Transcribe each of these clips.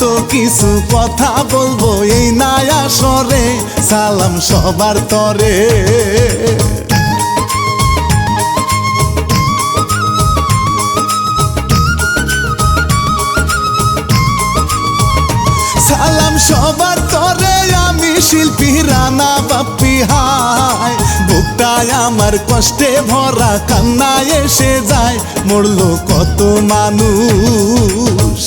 কত কিছু কথা বলব এই নায়া সরে সালাম সবার তরে। সালাম সবার তরে, আমি শিল্পী রানা বাপ্পি হায় বুকটায় আমার কষ্টে ভরা কান্নায় এসে যায়, মরলো কত মানুষ।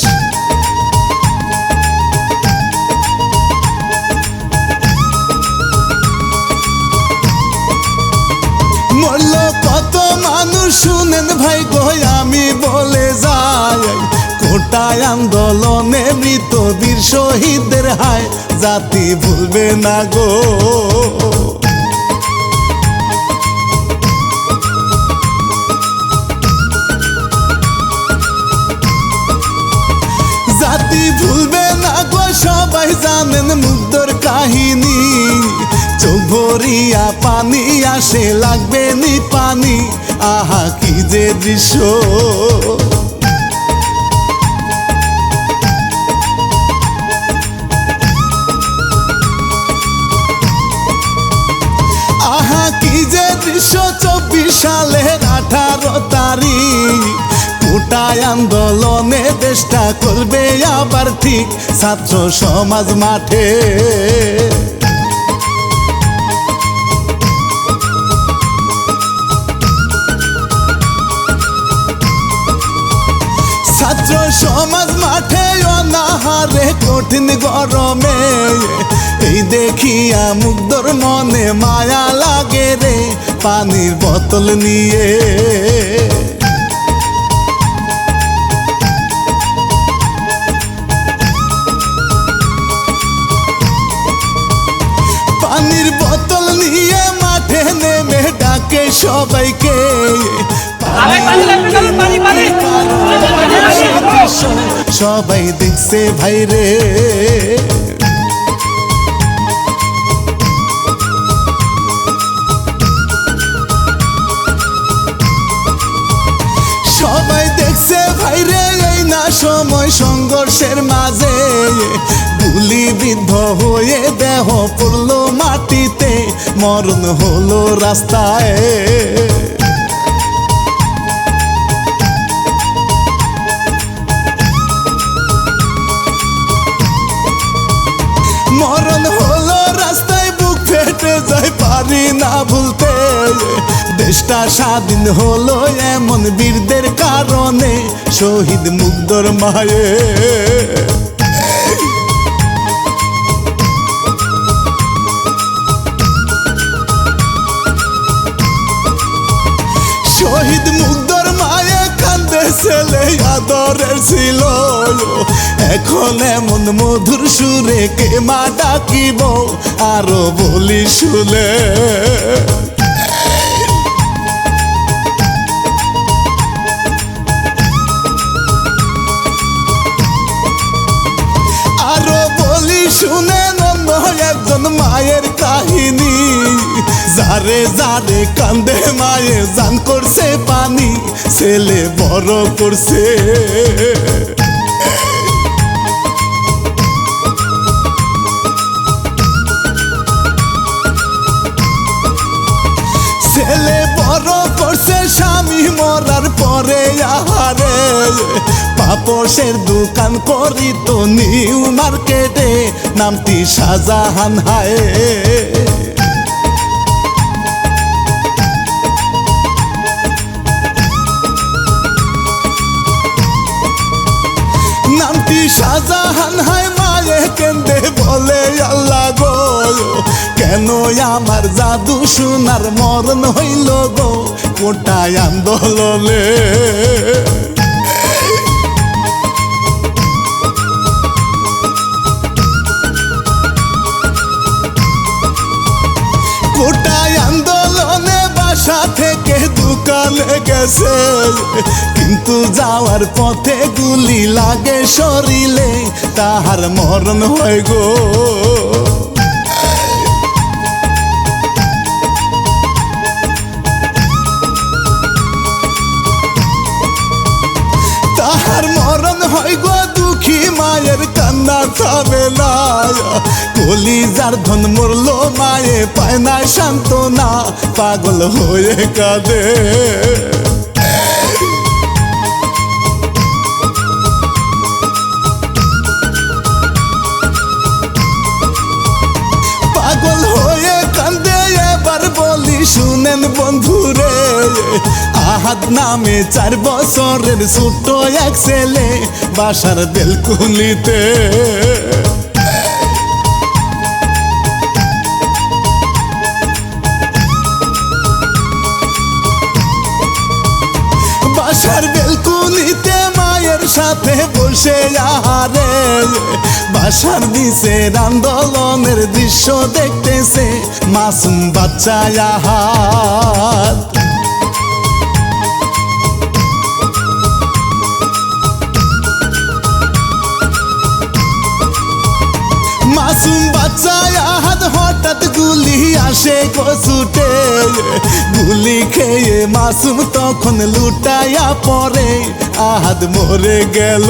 শুনেন ভাই গো, আমি বলে যাই, কোটায় আন্দোলনে মৃত বীর শহীদদের হায়, জাতি ভুলবে না গো। জাতি ভুলবে না গো, সবাই জানেন মুগ্ধর কাহিনী। চোখ পানি আসে, লাগবে নি পানি আহা, কি যে দৃশ্য। আহা, কি যে দৃশ্য, চব্বিশ সালের আঠারো তারিখ। কোটায় আন্দোলনে দেশটা করবে আবার ঠিক। ছাত্র সমাজ মাঠে। ছাত্র সমাজ মাঠে অনাহারে কঠিন গরমে। এই দেখিয়া মুগ্ধর মনে মায়া লাগে রে, পানির বোতল নিয়ে। পানির বোতল নিয়ে মাঠে নেমে ডাকে সবাইকে। সবাই দেখছে, ভাই রে। সবাই দেখছে, ভাই রে, এই না সময় সংঘর্ষের মাঝে। গুলি বিদ্ধ হয়ে দেহ পড়ল মাটিতে, মরণ হলো রাস্তায়। পারি না ভুলতে। দেশটা স্বাধীন হলো এমন বীরদের কারণে শহীদ মুগ্ধর মায়ে। ছেলে আদরের ছিল এখন এমন মধুর সুরে কে মা ডাকিব? আরও বলি শুলে আরও বলি শুনে নন্দ একজন মায়ের কাহিনী। যারে যারে কান্দে, মায়ে জান করছে পানি, ছেলে বড় করছে। ছেলে বড় করছে স্বামী মরার পরে আহারে। পাপসের দোকান করি তো নিউ মার্কেটে, নামটি শাহজাহান হায়। নামটি শাহজাহান হায় মায়ে কেন্দে বলে, আল্লাহ গো, কেন আমার জাদু সোনার মরণ হইল গো? কোটায় আন্দোলনে গেছে। কিন্তু যাওয়ার পথে গুলি লাগে শরীরে তাহার মরণ হয় গো। তাহার মরণ হয় গো মায়ের কান্না থামে না কলিজার ধন মরলো, মায়ে পায় না শান্ত না পাগল হয়ে কাঁদে। পাগল হয়ে কান্দে শুনেন বন্ধুরে। আহাদ নামে চার বছরের ছোট এক ছেলে বাসার বেলকুলিতে বাসার বেলকুনিতে মায়ের সাথে বসে আহারে। বাসার নিচের আন্দোলনের দৃশ্য দেখতেছে মাসুম বাচ্চা আহার আহাত হঠাৎ গুলি আসে কসুটে গুলি খেয়ে মাসুম তখন লুটাইয়া পরে আহাত মরে গেল।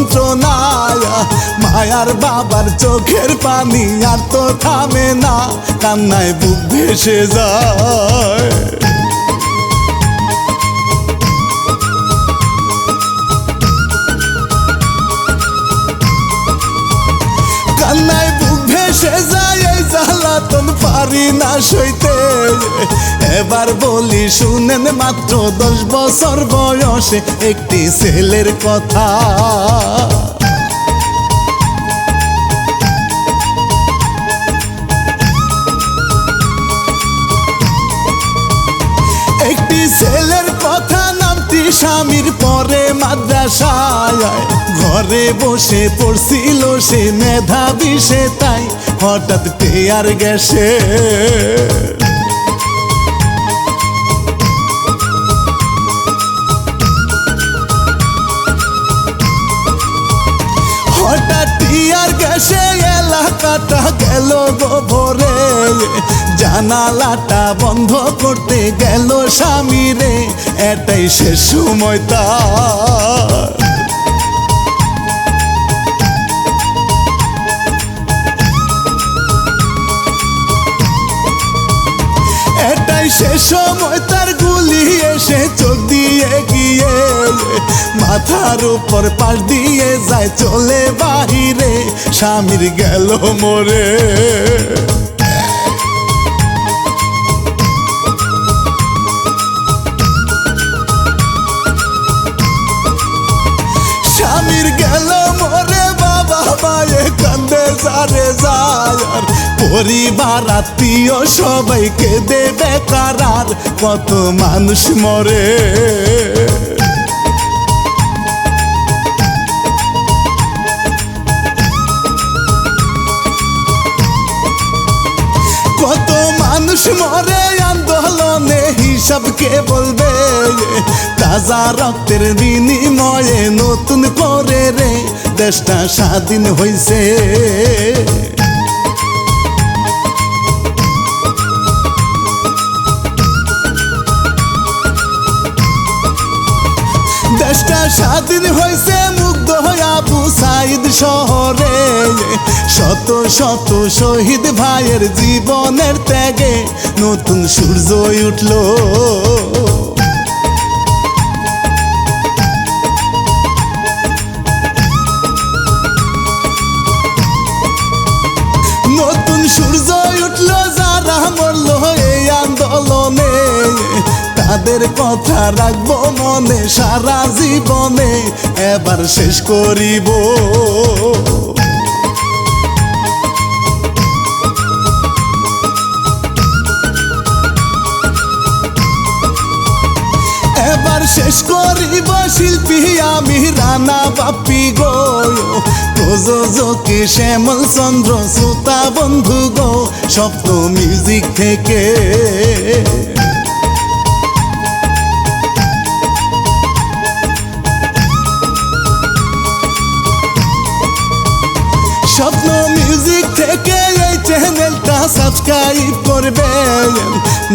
যন্ত্রণায় মায়ার বাবার চোখের পানি আর তো থামে না কান্নায় বুক ভেসে যায়। পারি না সইতে। এবার বলি, শুনেন মাত্র দশ বছর বয়সে একটি ছেলের কথা। একটি নামটি স্বামীর পরে মাদ্রাসায় ঘরে বসে পড়ছিল সে মেধাবী সে তাই হঠাৎ টেয়ার গেছে জানালাটা বন্ধ করতে গেল স্বামী রে এটাই শেষ সময় তার। এটাই শেষ সময় তার গুলি এসে চোখ দিয়ে গিয়ে মাথার উপর পাশ দিয়ে যায় চলে বাহিরে। স্বামীর গেল মরে। বাবা মায়ে কান্দে যারে যায় পরিবার, আত্মীয় সবাইকে দেবে কারার। কত মানুষ মরে। কত মানুষ মরে, আন্দোলনে হিসাব কে বলবে? তাজা রক্তের বিনিময়ে নতুন দেশটা স্বাধীন হইছে। দেশটা স্বাধীন হয়েছে মুগ্ধ হয়ে আবু সাইদ শহরে। শত শত শহীদ ভাইয়ের জীবনের ত্যাগে নতুন সূর্য উঠল। তাদের কথা রাখব মনে সারা জীবনে। এবার শেষ করিব। শেষ করিব শিল্পী আমি, রানা বাপি গো। প্রযোজকে শ্যামল চন্দ্র, শ্রোতা বন্ধু গো স্বপ্ন মিউজিক থেকে। সাবস্ক্রাইব করবেন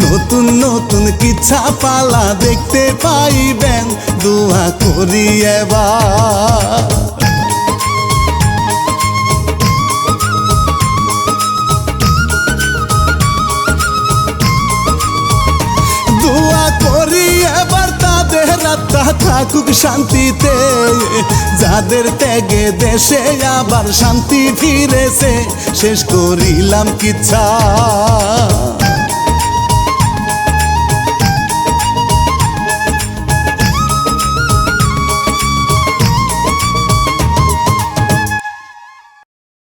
নতুন নতুন কিচ্ছা পালা দেখতে পাইবেন। দোয়া করি এবার। রাত্তা থাকুক শান্তিতে যাদের ত্যাগে দেশে আবার শান্তি ফিরেছে শেষ করিলাম কিচ্ছা